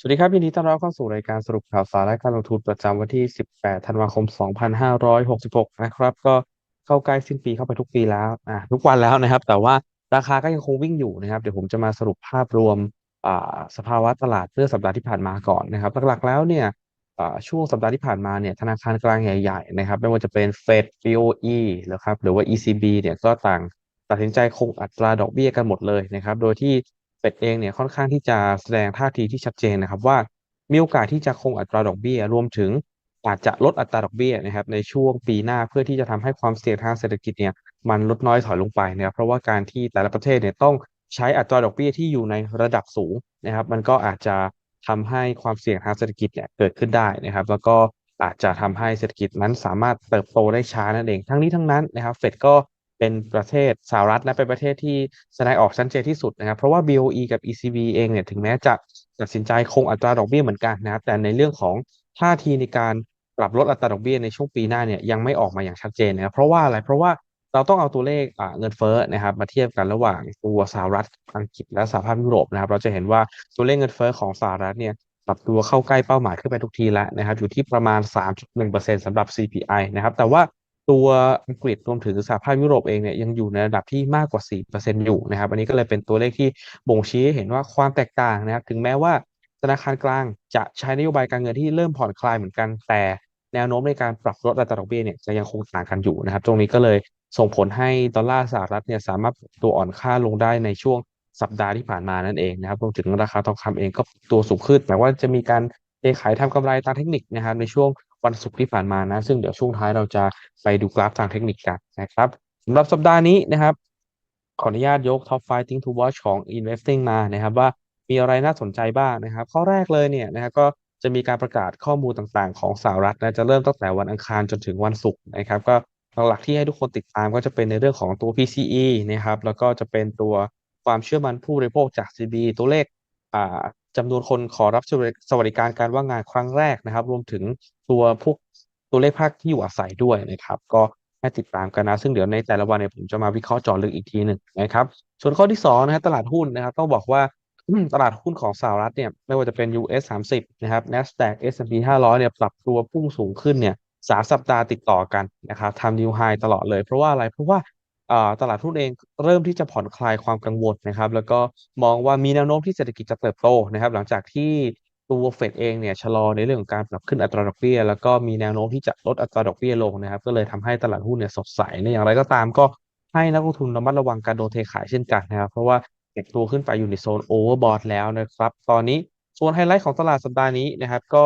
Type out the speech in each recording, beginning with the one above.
สวัสดีครับยินดีต้อนรับเข้าสู่รายการสรุปข่าวสารและการลงทุนประจำวันที่ 18 ธันวาคม 2566 นะครับ ก็เข้าใกล้สิ้นปีเข้าไปทุกปีแล้วอ่าทุกวันแล้วนะครับ แต่ว่าราคาก็ยังคงวิ่งอยู่นะครับ เดี๋ยวผมจะมาสรุปภาพรวมอ่าสภาวะตลาดเมื่อสัปดาห์ที่ผ่านมาก่อนนะครับ หลักๆ แล้วเนี่ยอ่าช่วงสัปดาห์ที่ผ่านมาเนี่ยธนาคารกลางใหญ่ๆนะครับไม่ว่าจะเป็น Fed BOE นะครับหรือว่า ECB เนี่ยก็ต่างตัดสินใจคงอัตราดอกเบี้ยกันหมดเลยนะครับ โดยที่ เฟดเองเนี่ยค่อนข้างที่จะแสดงท่าทีที่ชัดเจนนะครับว่ามีโอกาสที่จะคงอัตราดอกเบี้ย รวมถึงอาจจะลดอัตราดอกเบี้ยนะครับในช่วงปีหน้าเพื่อที่จะทำให้ความเสี่ยงทางเศรษฐกิจเนี่ยมันลดน้อยถอยลงไปนะครับเพราะว่าการที่แต่ละประเทศเนี่ยต้องใช้อัตราดอกเบี้ยที่อยู่ในระดับสูงนะครับ มันก็อาจจะทำให้ความเสี่ยงทางเศรษฐกิจเนี่ยเกิดขึ้นได้นะครับ แล้วก็อาจจะทำให้เศรษฐกิจนั้นสามารถเติบโตได้ช้านั่นเอง ทั้งนี้ทั้งนั้นนะครับเฟดก็ เป็นประเทศสหรัฐและเป็นประเทศที่แสดงออกชัดเจนที่สุดนะครับ เพราะว่า BOE กับ ECB เองเนี่ยถึงแม้จะตัดสินใจคงอัตราดอกเบี้ยเหมือนกันนะครับ แต่ในเรื่องของท่าทีในการปรับลดอัตราดอกเบี้ยในช่วงปีหน้าเนี่ยยังไม่ออกมาอย่างชัดเจนนะครับเพราะว่าอะไรเพราะว่าเราต้องเอาตัวเลขอ่าเงินเฟ้อนะครับมาเทียบกันระหว่างตัวสหรัฐอังกฤษและสหภาพยุโรปนะครับ เราจะเห็นว่าตัวเลขเงินเฟ้อของสหรัฐเนี่ยปรับตัวเข้าใกล้เป้าหมายขึ้นไปทุกทีแล้วนะครับ อยู่ที่ประมาณ 3.1%สำหรับ CPI นะครับ แต่ว่า ตัวอังกฤษรวมถึงสหภาพยุโรปเองเนี่ยยังอยู่ในระดับที่มากกว่า 4%อยู่นะครับอันนี้ก็เลยเป็นตัวเลขที่บ่งชี้ให้เห็นว่าความแตกต่างนะครับถึงแม้ว่าธนาคารกลางจะใช้นโยบายการเงินที่เริ่มผ่อนคลายเหมือนกันแต่แนวโน้มในการปรับลดอัตราดอกเบี้ยเนี่ยจะยังคงต่างกันอยู่นะครับ ตรงนี้ก็เลยส่งผลให้ดอลลาร์สหรัฐเนี่ยสามารถตัวอ่อนค่าลงได้ในช่วงสัปดาห์ที่ผ่านมานั่นเองนะครับรวมถึงราคาทองคำเองก็ตัวสูงขึ้นแต่ว่าจะมีการเทขายทำกำไรตามเทคนิคนะครับในช่วง วันศุกร์ที่ผ่านมานะ ซึ่งเดี๋ยวช่วงท้ายเราจะไปดูกราฟทางเทคนิคกันนะครับสำหรับสัปดาห์นี้นะครับ ขออนุญาตยก Top 5 Thing to Watch ของ Investing มานะครับ ว่ามีอะไรน่าสนใจบ้างนะครับ ข้อแรกเลยเนี่ยนะครับก็จะมีการประกาศข้อมูลต่างๆ ของสหรัฐนะจะเริ่มตั้งแต่วันอังคารจนถึงวันศุกร์นะครับก็หลักๆที่ให้ทุกคนติดตามก็จะเป็นในเรื่องของตัว PCE นะครับแล้วก็จะเป็นตัวความเชื่อมั่นผู้บริโภคจาก CB ตัวเลขอ่า จำนวนคนขอรับสวัสดิการการว่างงานครั้งแรกนะครับ รวมถึงตัวพวกตัวเลขภาคที่อยู่อาศัยด้วยนะครับ ก็ให้ติดตามกันนะ ซึ่งเดี๋ยวในแต่ละวันเนี่ยผมจะมาวิเคราะห์จาะลึกอีกทีหนึ่งนะครับ ส่วนข้อที่2นะครับตลาดหุ้นนะครับ ต้องบอกว่าตลาดหุ้นของสหรัฐเนี่ยไม่ว่าจะเป็น US 30นะครับ NASDAQ S&P 500เนี่ยปรับตัวพุ่งสูงขึ้นเนี่ยสามสัปดาห์ติดต่อกันนะครับทำนิวไฮตลอดเลยเพราะว่าอะไรเพราะว่า ตลาดหุ้นเองเริ่มที่จะผ่อนคลายความกังวลนะครับ แล้วก็มองว่ามีแนวโน้มที่เศรษฐกิจจะเติบโตนะครับ หลังจากที่ตัวเฟดเองเนี่ยชะลอในเรื่องของการปรับขึ้นอัตราดอกเบี้ย แล้วก็มีแนวโน้มที่จะลดอัตราดอกเบี้ยลงนะครับ ก็เลยทำให้ตลาดหุ้นเนี่ยสดใสในอย่างไรก็ตามก็ให้นักลงทุนระมัดระวังการโดนเทขายเช่นกันนะครับเพราะว่าเก็บตัวขึ้นไปอยู่ในโซนโอเวอร์บอทแล้วนะครับ ตอนนี้ส่วนไฮไลท์ของตลาดสัปดาห์นี้นะครับ ก็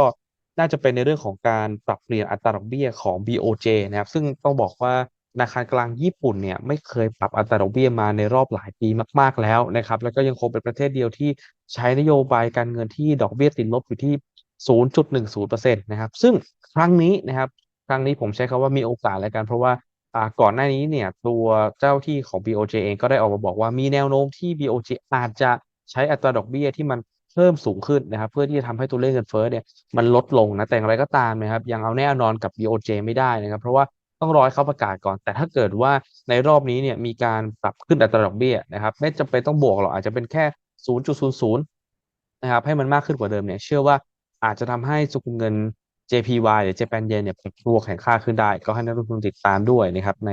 น่าจะเป็นในเรื่องของการปรับเปลี่ยนอัตราดอกเบี้ยของ BOJ นะครับ ซึ่งต้องบอกว่า ธนาคารกลางญี่ปุ่นเนี่ยไม่เคยปรับอัตราดอกเบี้ยมาในรอบหลายปีมากๆแล้วนะครับ แล้วก็ยังคงเป็นประเทศเดียวที่ใช้นโยบายการเงินที่ดอกเบี้ยติดลบอยู่ที่ 0.10%นะครับ ซึ่งครั้งนี้นะครับ ครั้งนี้ผมใช้คำว่ามีโอกาสแล้วกัน เพราะว่าก่อนหน้านี้เนี่ยตัวเจ้าที่ของ BOJ เองก็ได้ออกมาบอกว่ามีแนวโน้มที่ BOJ อาจจะใช้อัตราดอกเบี้ยที่มันเพิ่มสูงขึ้นนะครับ เพื่อที่จะทำให้ตัวเลขเงินเฟ้อเนี่ยมันลดลงนะแต่อย่างไรก็ตามนะครับยังเอาแน่นอนกับ BOJ ไม่ได้นะครับ เพราะว่า ต้องรอให้เขาประกาศก่อน แต่ถ้าเกิดว่าในรอบนี้เนี่ยมีการปรับขึ้นอัตราดอกเบี้ยนะครับไม่จำเป็นต้องบวกหรอกอาจจะเป็นแค่ 0.00นะครับให้มันมากขึ้นกว่าเดิมเนี่ยเชื่อว่าอาจจะทำให้สกุลเงิน JPY หรือ Japan Yen เนี่ยปรับตัวแข็งค่าขึ้นได้ ก็ให้นักลงทุนติดตามด้วยนะครับใน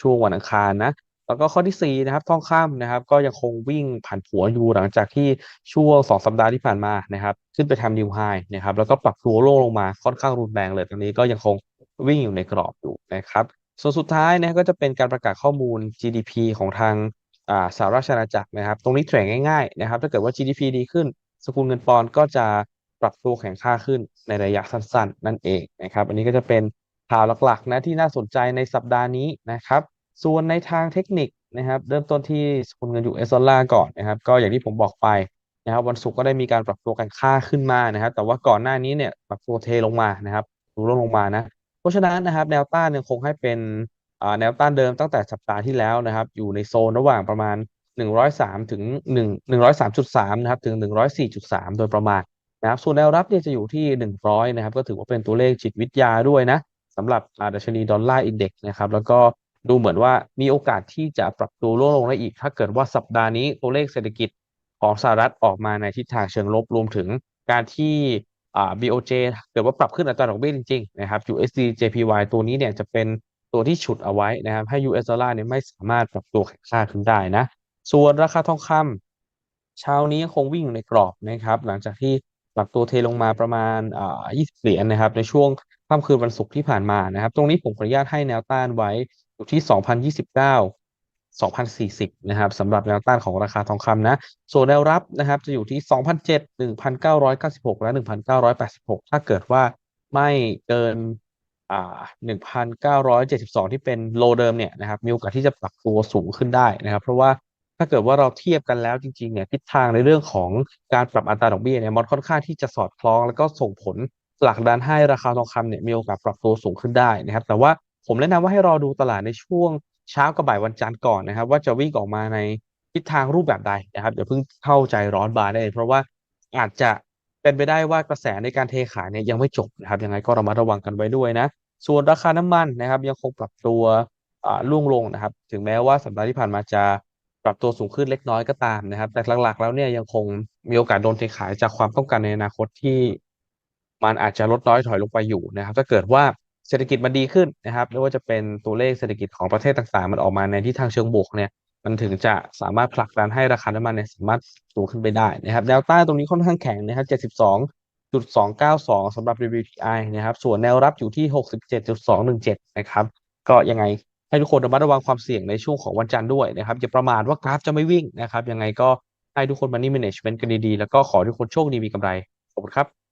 ช่วงวันอังคารนะแล้วก็ข้อที่4นะครับทองคำนะครับ ก็ยังคงวิ่งผ่านผัวอยู่หลังจากที่ช่วง 2 สัปดาห์ที่ผ่านมานะครับ ขึ้นไปทำนิวไฮนะครับแล้วก็ปรับตัวลงลงมาค่อนข้างรุนแรงเลยตรงนี้ก็ยังคง วิ่งอยู่ในกรอบอยู่นะครับ ส่วนสุดท้ายนะก็จะเป็นการประกาศข้อมูล GDP ของทางสหราชอาณาจักรนะครับ ตรงนี้เทรดง่ายๆนะครับ ถ้าเกิดว่า GDP ดีขึ้น สกุลเงินปอนด์ก็จะปรับตัวแข็งค่าขึ้นในระยะสั้นๆ นั่นเองนะครับ อันนี้ก็จะเป็นข่าวหลักๆนะที่น่าสนใจในสัปดาห์นี้นะครับ ส่วนในทางเทคนิคนะครับ เริ่มต้นที่สกุลเงิน US ดอลลาร์ก่อนนะครับ ก็อย่างที่ผมบอกไปนะครับ วันศุกร์ก็ได้มีการปรับตัวกันค่าขึ้นมานะครับ แต่ว่าก่อนหน้านี้เนี่ยปรับตัวเทลงมานะครับดูลงลงมานะ ราะฉะนั้นนะครับ แนวต้านยังคงให้เป็นแนวต้านเดิมตั้งแต่สัปดาห์ที่แล้วนะครับ อยู่ในโซนระหว่างประมาณ 103 ถึง 1 103.3 นะครับ ถึง 104.3 โดยประมาณนะครับ ส่วนแนวรับเนี่ยจะอยู่ที่ 100 นะครับ ก็ถือว่าเป็นตัวเลขจิตวิทยาด้วยนะสำหรับดัชนีดอลลาร์อินเด็กซ์นะครับ แล้วก็ดูเหมือนว่ามีโอกาสที่จะปรับตัวลดลงได้อีก ถ้าเกิดว่าสัปดาห์นี้ตัวเลขเศรษฐกิจของสหรัฐออกมาในทิศทางเชิงลบรวมถึงการที่ BOJ เกิดว่าปรับขึ้นอัตราดอกเบี้ยจริงๆนะครับ USD JPY ตัวนี้เนี่ยจะเป็นตัวที่ฉุดเอาไว้นะครับ ให้ US ดอลลาร์เนี่ยไม่สามารถปรับตัวแข็งค่าขึ้นได้นะ ส่วนราคาทองคำเช้านี้คงวิ่งอยู่ในกรอบนะครับ หลังจากที่ปรับตัวเทลงมาประมาณอ่า20เหรียญนะครับ ในช่วงค่ำคืนวันศุกร์ที่ผ่านมานะครับ ตรงนี้ผมขออนุญาตให้แนวต้านไว้อยู่ที่ 2,029 2,040 นะครับสำหรับแนวต้านของราคาทองคำนะ ส่วนแนวรับนะครับจะอยู่ที่ 2,007 1,996 และ 1,986 ถ้าเกิดว่าไม่เกินอ่า1,972 ที่เป็นโลเดิมเนี่ยนะครับมีโอกาสที่จะปรับตัวสูงขึ้นได้นะครับ เพราะว่าถ้าเกิดว่าเราเทียบกันแล้วจริงๆเนี่ยทิศทางในเรื่องของการปรับอัตราดอกเบี้ยเนี่ยมันค่อนข้างที่จะสอดคล้อง แล้วก็ส่งผลผลักดันให้ราคาทองคำเนี่ยมีโอกาสปรับตัวสูงขึ้นได้นะครับ แต่ว่าผมแนะนำว่าให้รอดูตลาดในช่วง เช้ากับบ่ายวันจันทร์ก่อนนะครับ ว่าจะวิ่งออกมาในทิศทางรูปแบบใดนะครับอย่าเพิ่งเข้าใจร้อนบานได้เลยเพราะว่าอาจจะเป็นไปได้ว่ากระแสในการเทขายเนี่ยยังไม่จบนะครับยังไงก็ระมัดระวังกันไว้ด้วยนะ ส่วนราคาน้ำมันนะครับ ยังคงปรับตัวอ่าร่วงลงนะครับ ถึงแม้ว่าสัปดาห์ที่ผ่านมาจะปรับตัวสูงขึ้นเล็กน้อยก็ตามนะครับ แต่หลักๆ แล้วเนี่ยยังคงมีโอกาสโดนเทขายจากความต้องการในอนาคตที่ มันอาจจะลดน้อยถอยลงไปอยู่นะครับ ถ้าเกิดว่า เศรษฐกิจมันดีขึ้นนะครับไม่ว่าจะเป็นตัวเลขเศรษฐกิจของประเทศต่างๆ มันออกมาในทิศทางเชิงบวกเนี่ยมันถึงจะสามารถผลักดันให้ราคาน้ำมันเนี่ยสามารถสูงขึ้นไปได้นะครับแนวต้านตรงนี้ค่อนข้างแข็งนะครับ72.292สำหรับ WTI นะครับส่วนแนวรับอยู่ที่ 67.217นะครับก็ยังไงให้ทุกคนระมัดระวังความเสี่ยงในช่วงของวันจันทร์ด้วยนะครับอย่าประมาทว่ากราฟจะไม่วิ่งนะครับยังไงก็ให้ทุกคน money management กันดีๆ แล้วก็ขอให้ทุกคนโชคดีมีกำไรขอบคุณครับ